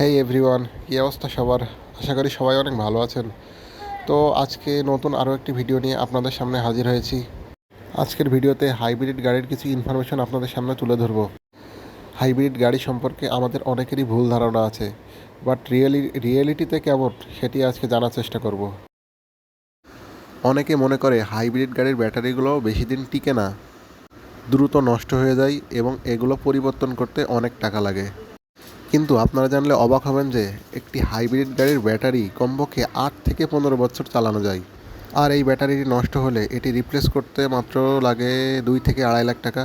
হেই everyone কী অবস্থা সবার? আশা করি সবাই অনেক ভালো আছেন। তো আজকে নতুন আরও একটি ভিডিও নিয়ে আপনাদের সামনে হাজির হয়েছি। আজকের ভিডিওতে হাইব্রিড গাড়ির কিছু ইনফরমেশন আপনাদের সামনে তুলে ধরবো। হাইব্রিড গাড়ি সম্পর্কে আমাদের অনেকেরই ভুল ধারণা আছে বাট রিয়েলি রিয়েলিটিতে কেমন সেটি আজকে জানার চেষ্টা করব। অনেকে মনে করে হাইব্রিড গাড়ির ব্যাটারিগুলো বেশি দিন টিকে না। দ্রুত নষ্ট হয়ে যায় এবং এগুলো পরিবর্তন করতে অনেক টাকা লাগে। কিন্তু আপনারা জানলে অবাক হবেন যে একটি হাইব্রিড গাড়ির ব্যাটারি কমপক্ষে আট থেকে পনেরো বছর চালানো যায়। আর এই ব্যাটারিটি নষ্ট হলে এটি রিপ্লেস করতে মাত্র লাগে দুই থেকে আড়াই লাখ টাকা।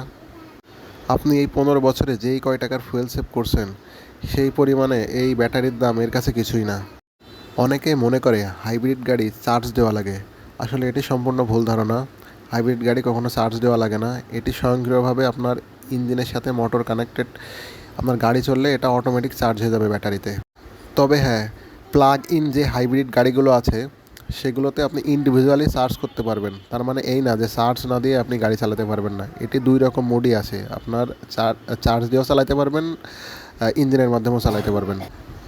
আপনি এই পনেরো বছরে যেই কয় টাকার ফুয়েল সেভ করছেন, সেই পরিমাণে এই ব্যাটারির দাম এর কাছে কিছুই না। অনেকে মনে করে হাইব্রিড গাড়ি চার্জ দেওয়া লাগে। আসলে এটি সম্পূর্ণ ভুল ধারণা। হাইব্রিড গাড়ি কখনো চার্জ দেওয়া লাগে না। এটি স্বয়ংক্রিয়ভাবে আপনার ইঞ্জিনের সাথে মোটর কানেক্টেড আপনার গাড়ি চললে এটা অটোমেটিক চার্জ হয়ে যাবে ব্যাটারিতে। তবে হ্যাঁ প্লাগ ইন যে হাইব্রিড গাড়িগুলো আছে, সেগুলোতে আপনি ইন্ডিভিজুয়ালি চার্জ করতে পারবেন। তার মানে এই না যে চার্জ না দিয়ে আপনি গাড়ি চালাতে পারবেন না। এটি দুই রকম মোডই আছে। আপনার চার্জ দিয়েও চালাতে পারবেন ইঞ্জিনের মাধ্যমেও চালাতে পারবেন।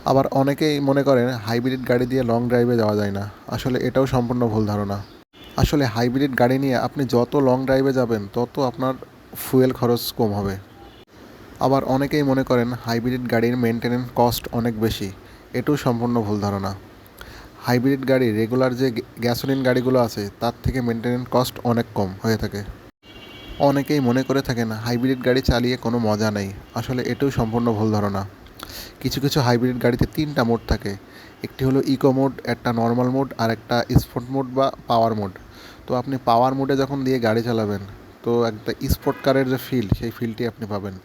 আবার অনেকেই মনে করেন হাইব্রিড গাড়ি দিয়ে লং ড্রাইভে যাওয়া যায় না। আসলে এটাও সম্পূর্ণ ভুল ধারণা। আসলে হাইব্রিড গাড়ি নিয়ে আপনি যত লং ড্রাইভে যাবেন, তত আপনার ফুয়েল খরচ কম হবে। আবার অনেকেই মনে করেন হাইব্রিড গাড়ির মেনটেনেন্স কস্ট অনেক বেশি। এটাও সম্পূর্ণ ভুল ধারণা। হাইব্রিড গাড়ি, রেগুলার যে গ্যাসোলিন গাড়িগুলো আছে, তার থেকে মেনটেনেন্স কস্ট অনেক কম হয়ে থাকে। অনেকেই মনে করে থাকেন হাইব্রিড গাড়ি চালিয়ে কোনো মজা নেই। আসলে এটাও সম্পূর্ণ ভুল ধারণা। কিছু কিছু হাইব্রিড গাড়িতে তিনটা মোড থাকে। একটি হলো ইকো মোড একটা নর্মাল মোড আর একটা স্পোর্ট মোড বা পাওয়ার মোড তো আপনি পাওয়ার মোডে যখন দিয়ে গাড়ি চালাবেন, তো একটা স্পোর্ট কারের যে ফিল সেই ফিলটি আপনি পাবেন।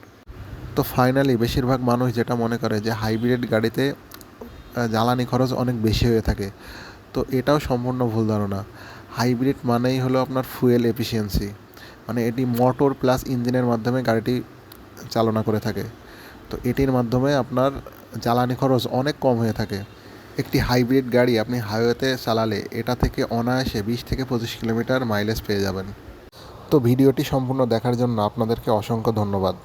তো ফাইনালি বেশিরভাগ মানুষ যেটা মনে করে যে হাইব্রিড গাড়িতে জ্বালানি খরচ অনেক বেশি হয়ে থাকে। তো এটাও সম্পূর্ণ ভুল ধারণা। হাইব্রিড মানেই হলো আপনার ফুয়েল এফিসিয়েন্সি মানে এটি মোটর প্লাস ইঞ্জিনের মাধ্যমে গাড়িটি চালনা করে থাকে। তো এটির মাধ্যমে আপনার জ্বালানি খরচ অনেক কম হয়ে থাকে। একটি হাইব্রিড গাড়ি আপনি হাইওয়েতে চালালে এটা থেকে অনায়াসে বিশ থেকে পঁচিশ কিলোমিটার মাইলেজ পেয়ে যাবেন। তো ভিডিওটি সম্পূর্ণ দেখার জন্য আপনাদেরকে অসংখ্য ধন্যবাদ।